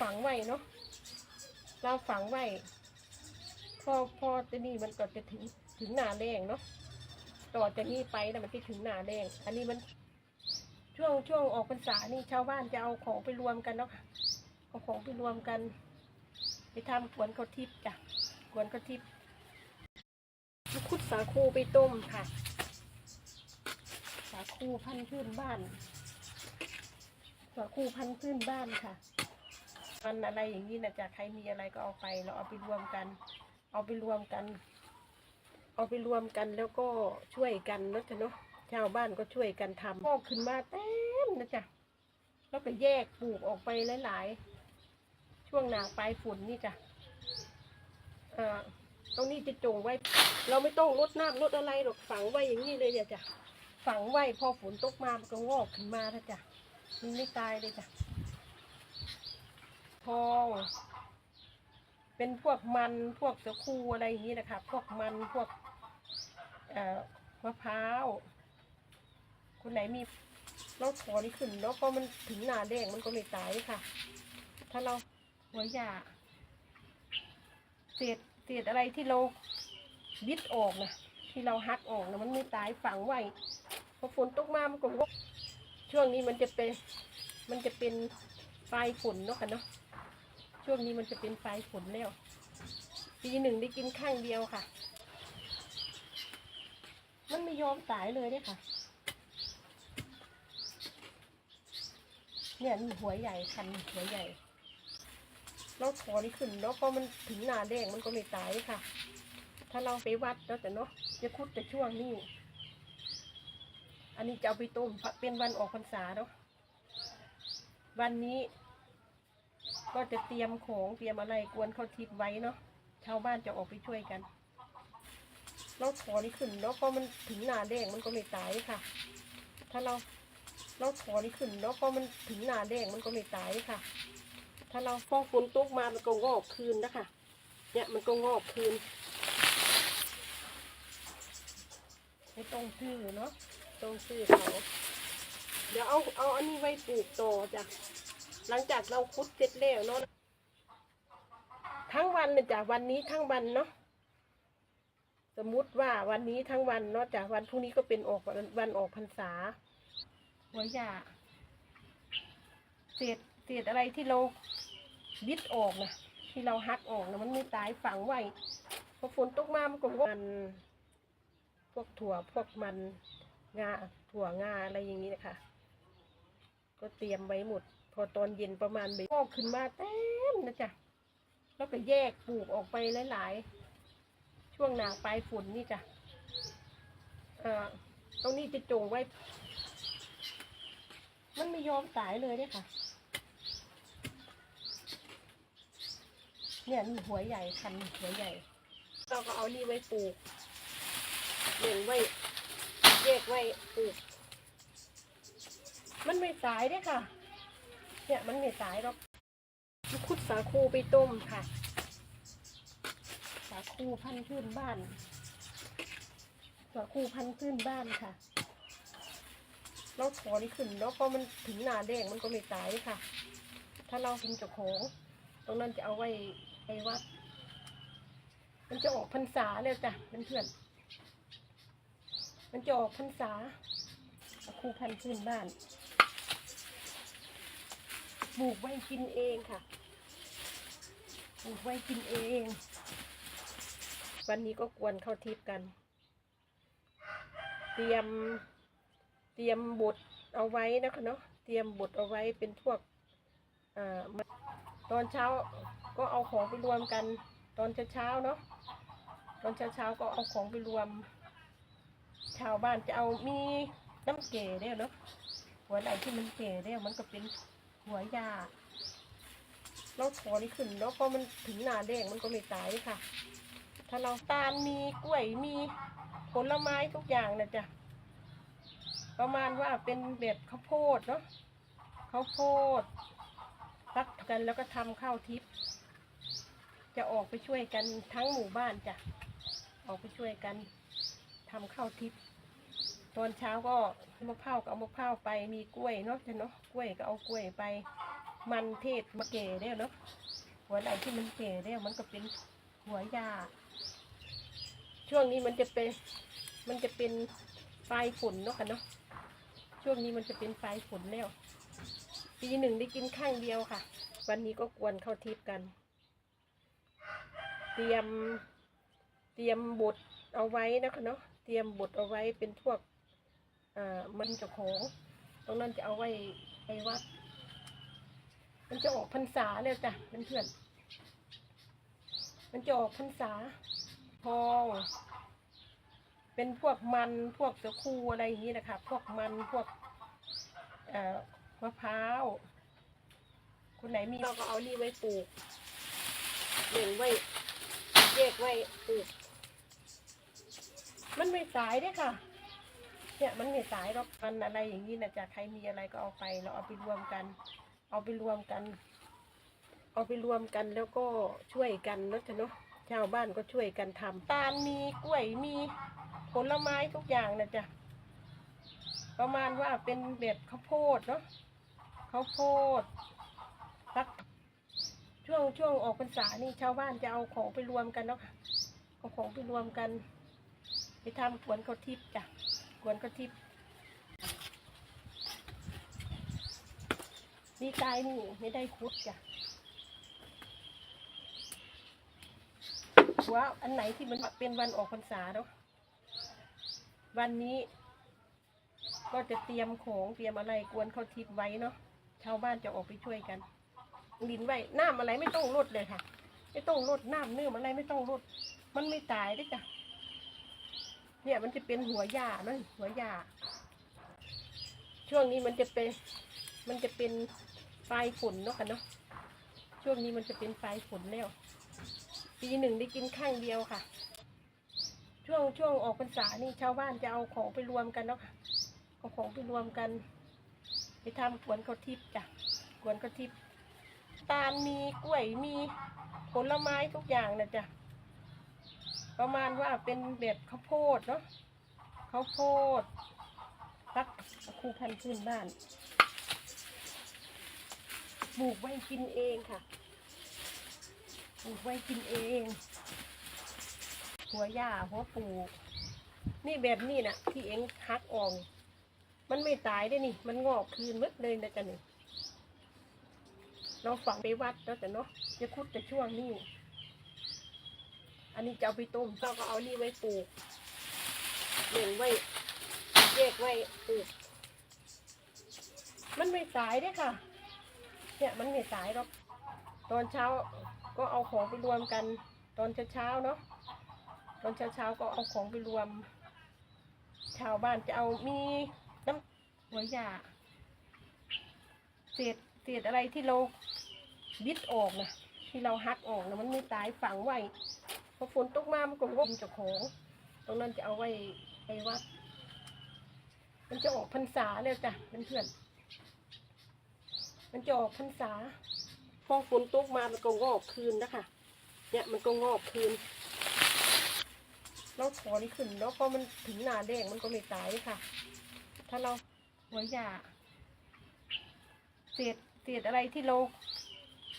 ฝังไว้เนาะเราฝังไว้พอพอจะนี่มันก็จะถึงถึงหนาแรงเนาะต่อจากนี้ไปนะมันจะถึงหนาแรงอันนี้มันช่วงช่วงออกพรรษานี่ชาวบ้านจะเอาของไปรวมกันเนาะเอาของไปรวมกัน ไปทำกวนข้าวทิพย์จ้ะกวนข้าวทิพย์ลูกคุดสาคูไปต้มค่ะ สาคูพันธุ์พื้นบ้าน สาคูพันธุ์พื้นบ้านค่ะ มันอะไรอย่างนี้นะจ๊ะใครมีอะไรก็เอาไปเราเอาไปรวมกัน เอาไปรวมกัน เอาไปรวมกันแล้วก็ช่วยกันนะจ๊ะเนาะชาวบ้านก็ช่วยกันทำพอกขึ้นมาเต็มนะจ๊ะแล้วก็แยกปลูกออกไปหลาย ๆ ช่วงหนาปลายฝนนี่จ้ะเอ่อตรงนี้จะจงไว้ เราไม่ต้องรดน้ำรดอะไรหรอกฝังไว้อย่างนี้เลยเนี่ยจ้ะฝังไว้พอฝนตกมามันก็งอกขึ้นมาถ้าจ้ะมันไม่ตายเลยจ้ะ ทอง เป็นพวกมันพวกสะคูอะไรอย่างนี้นะคะ พวกมันพวกมะพร้าวคนไหนมีเราถอนขึ้นแล้วพอมันถึงหนาแดงมันก็ไม่ตายค่ะ ถ้าเราหัวหยาเศษเศษอะไรที่เราบิดออกนะที่เราหักออกนะมันไม่ตายฝังไว้พอฝนตกมามันก็ช่วงนี้มันจะเป็นมันจะเป็นปลายฝนเนาะค่ะเนาะ ช่วงนี้มันจะเป็นปลายฝนแล้ว ปีหนึ่งได้กินข้างเดียวค่ะ มันไม่ยอมตายเลยเนี่ยค่ะ เนี่ยนี่หัวใหญ่คันหัวใหญ่เราถอนขึ้นแล้วพอมันถึงหนาแดงมันก็ไม่ตายค่ะ ถ้าเราไปวัดแล้วแต่เนาะจะคุดแต่ช่วงนี้ อันนี้จะเอาไปต้มเป็นวันออกพรรษาเนาะวันนี้ ก็จะเตรียมของเตรียมอะไรกวนเขาทิพย์ไว้เนาะชาวบ้านจะออกไปช่วยกันเราถอนขึ้นแล้วพอมันถึงหนาแดงมันก็ไม่ตายค่ะ ถ้าเราเราถอนขึ้นแล้วพอมันถึงหนาแดงมันก็ไม่ตายค่ะ ถ้าเราฟอฝนตกมามันก็งอกคืนนะคะเนี่ยมันก็งอกคืนไม่ต้องซื้อเนาะต้องซื้อเขาเดี๋ยวเอาเอาอันนี้ไว้ปลูกต่อจ้ะ หลังจากเราคุดเสร็จแล้วเนาะทั้งวันเลยจ้ะวันนี้ทั้งวันเนาะสมมุติว่าวันนี้ทั้งวันเนาะจากวันพรุ่งนี้ก็เป็นออกวันวันออกพรรษาหัวยาเศษเศษอะไรที่เราบิดออกนะที่เราหักออกนะมันไม่ตายฝังไว้พอฝนตกมามันก็มันพวกถั่วพวกมันงาถั่วงาอะไรอย่างนี้นะคะ ก็เตรียมไว้หมด อตอนเย็นประมาณบ่ายงอกขึ้นมาเต็มนะจ๊ะแล้วก็แยกปลูกออกไปหลาย ๆ ช่วงหนาปลายฝนนี่จ้ะอ่อตรงนี้จะจงไว้ มันไม่ยอมตายเลยเนี่ยค่ะ เนี่ยนี่หัวใหญ่คันหัวใหญ่ เราก็เอานี่ไว้ปลูกเลี้ยงไว้แยกไว้ปลูก มันไม่ตายเด้อค่ะ เนี่ยมันไม่ตายหรอกลูกคุดสาคูไปต้มค่ะ สาคูพันธุ์พื้นบ้าน สาคูพันธุ์พื้นบ้านค่ะ เราถอนขึ้นแล้วพอมันถึงหนาแดงมันก็ไม่ตายค่ะ ถ้าเราเป็นเจ้าของตรงนั้นจะเอาไว้ไปวัด มันจะออกพรรษาแล้วจ้ะเพื่อนๆมันจะออกพรรษา ครูพันธุ์พื้นบ้าน ปลูกไว้กินเองค่ะ ปลูกไว้กินเอง วันนี้ก็กวนเข้าทิพย์กัน เตรียม เตรียมบดเอาไว้นะคะเนาะ เตรียมบดเอาไว้เป็นพวกอ่ามาตอนเช้าก็เอาของไปรวมกัน ตอนเช้าๆเนาะ ตอนเช้าๆก็เอาของไปรวม ชาวบ้านจะเอามีน้ำเก๋ได้เนาะหัวไหนที่มันเก๋ได้มันก็เป็น หัวยาเราถอนขึ้นแล้วพอมันถึงหนาแดงมันก็ไม่ตายค่ะ ถ้าเราตาลมีกล้วยมีผลไม้ทุกอย่างนะจ๊ะประมาณว่าเป็นแบบข้าวโพดเนาะข้าวโพดรักกันแล้วก็ทำข้าวทิพย์จะออกไปช่วยกันทั้งหมู่บ้านจ้ะออกไปช่วยกันทำข้าวทิพย์ ตอนเช้าก็มะพร้าวก็เอามะพร้าวไปมีกล้วยเนาะจ้ะเนาะกล้วยก็เอากล้วยไป มันเทศมาเก๋ได้เนาะหัวไหนที่มันเก๋ได้มันก็เป็นหัวหญ้าช่วงนี้มันจะเป็นมันจะเป็นปลายฝนเนาะค่ะเนาะช่วงนี้มันจะเป็นปลายฝนแล้ว ปีหนึ่งได้กินข้างเดียวค่ะ วันนี้ก็กวนเข้าทิพย์กัน เตรียมเตรียมบดเอาไว้นะคะเนาะเตรียมบดเอาไว้เป็นพวก อ่ามันจะของตรงนั้นจะเอาไว้ไปวัด มันจะออกพรรษาแล้วจ้ะเพื่อนๆมันจะออกพรรษาทองเป็นพวกมันพวกตะคูอะไรอย่างนี้นะคะ พวกมันพวกมะพร้าวคนไหนมีเราก็เอานี่ไว้ปลูกเลี้ยงไว้แยกไว้ปลูก มันไม่สายเด้ค่ะ เนี่ยมันไม่สายหรอกมันอะไรอย่างนี้นะจ๊ะใครมีอะไรก็เอาไปเราเอาไปรวมกัน เอาไปรวมกัน เอาไปรวมกันแล้วก็ช่วยกันนะจ้ะเนาะชาวบ้านก็ช่วยกันทำตาลมีกล้วยมีผลไม้ทุกอย่างนะจ๊ะประมาณว่าเป็นแบบข้าวโพดเนาะข้าวโพดสักช่วงช่วงออกพรรษานี่ชาวบ้านจะเอาของไปรวมกันเนาะค่ะเอาของไปรวมกัน ไปทำกวนข้าวทิพย์จ้ะ วนข้าวทิพย์นี่กายนี่ไม่ได้คุดจ้ะว่าอันไหนที่มันเป็นวันออกพรรษาเนาะวันนี้ ก็จะเตรียมของเตรียมอะไรกวนเขาทิพไว้เนาะชาวบ้านจะออกไปช่วยกันลินไว้น้ำอะไรไม่ต้องลดเลยค่ะ ไม่ต้องลดน้ำเนื้ออะไรไม่ต้องลด มันไม่ตายได้จ้ะ เนี่ยมันจะเป็นหัวหญ้าเนอะหัวหญ้าช่วงนี้มันจะเป็น มันจะเป็นปลายฝนเนาะค่ะเนาะช่วงนี้มันจะเป็นปลายฝนแล้ว ปีหนึ่งได้กินข้างเดียวค่ะ ช่วงช่วงออกพรรษานี่ชาวบ้านจะเอาของไปรวมกันเนาะค่ะเอาของไปรวมกัน ไปทำกวนข้าวทิพย์จ้ะกวนข้าวทิพย์ตาลมีกล้วยมีผลไม้ทุกอย่างนะจ๊ะ ประมาณว่าเป็นแบบข้าวโพดเนาะข้าวโพดสักครูพันธุ์พื้นบ้านปลูกไว้กินเองค่ะปลูกไว้กินเอง หัวหญ้าหัวปลูก นี่แบบนี้นะที่เองฮักออกนี่มันไม่ตายได้นี่ มันงอกคืนหมดเลยนะจ๊ะนี่เราฝังไปวัดแล้วแต่เนาะจะคุดแต่ช่วงนี้ อันนี้จะเอาไปต้มเราก็เอานี่ไว้ปลูกเลี้ยงไว้แยกไว้ปลูก มันไม่สายเด้ค่ะ เนี่ยมันไม่สายหรอกตอนเช้าก็เอาของไปรวมกัน ตอนเช้าๆเนาะตอนเช้าๆก็เอาของไปรวม ชาวบ้านจะเอามีน้ำหัวหญ้าเศษเศษอะไรที่เราบิดออกนะที่เราหักออกนะมันไม่ตายฝังไว้ พอฝนตกมามันก็งบเจ้าของตรงนั้นจะเอาไว้ไปวัด มันจะออกพรรษาแล้วจ้ะเพื่อนๆมันจะออกพรรษาพอฝนตกมามันก็งอกคืนนะคะเนี่ยมันก็งอกคืนเราถอนขึ้นแล้วพอมันถึงหนาแดงมันก็ไม่ตายค่ะ ถ้าเราหัวหญ้าเศษเศษอะไรที่เรา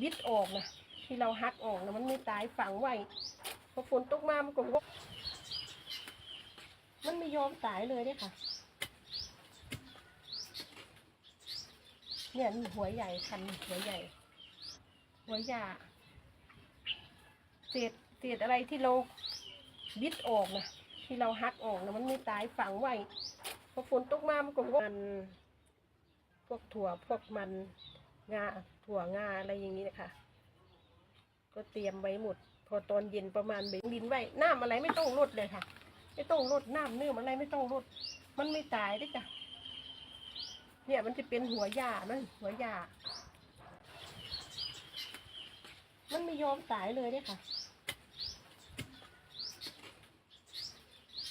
บิดออกนะที่เราหักออกนะมันไม่ตายฝังไว้ พอฝนตกมามันก็งอกมันไม่ยอมตายเลยเนี่ยค่ะ เนี่ยนี่หัวใหญ่คันหัวใหญ่ หัวหญ้าเศษเศษอะไรที่เราบิดออกนะที่เราหักออกนะมันไม่ตายฝังไว้พอฝนตกมามันก็มันพวกถั่วพวกมันงาถั่วงาอะไรอย่างนี้นะคะก็เตรียมไว้หมด อตอนเย็นประมาณเบ่งดินไว้น้ำอะไรไม่ต้องลดเลยค่ะ ไม่ต้องลดน้ำเนื้ออะไรไม่ต้องลด มันไม่ตายได้จ้ะเนี่ยมันจะเป็นหัวหญ้านั่นหัวหญ้ามันไม่ยอมตายเลยเนี่ยค่ะ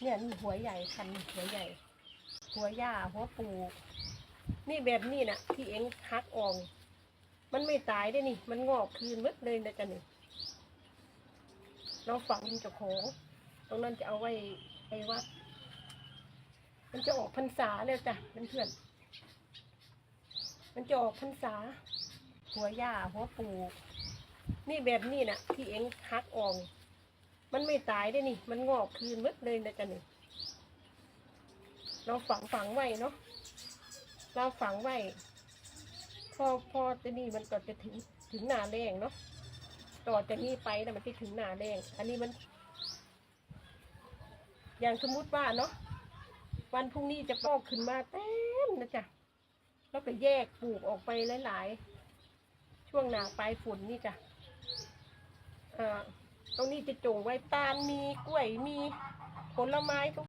เนี่ยนี่หัวใหญ่คันหัวใหญ่ หัวหญ้าหัวปูนี่แบบนี้นะที่เองฮักออกนี่มันไม่ตายได้นี่ มันงอกคืนหมดเลยนะจ๊ะนี่ เราฝังดินจ้าขงตรงนั้นจะเอาไว้ไปวัด มันจะออกพรรษาแล้วจ้ะเพื่อนๆมันจะออกพรรษา หัวหญ้าหัวปูนี่แบบนี้น่ะ ที่เองฮักออกนี่มันไม่ตายได้นี่ มันงอกคืนหมดเลยนะจ๊ะนี่เราฝังฝังไว้เนาะเราฝังไว้พอพอจะนี่มันก็จะถึงถึงหนาแรงเนาะ ต่อจากนี้ไปนะมันจะถึงหนาแรงอันนี้มัน อย่างสมมุติว่าเนาะวันพรุ่งนี้จะปอกขึ้นมาเต็มนะจ๊ะแล้วก็แยกปลูกออกไปหลาย ๆ ช่วงหนาปลายฝนนี่จ้ะเอ่อตรงนี้จะจงไว้ตาลมีกล้วยมีผลไม้ก็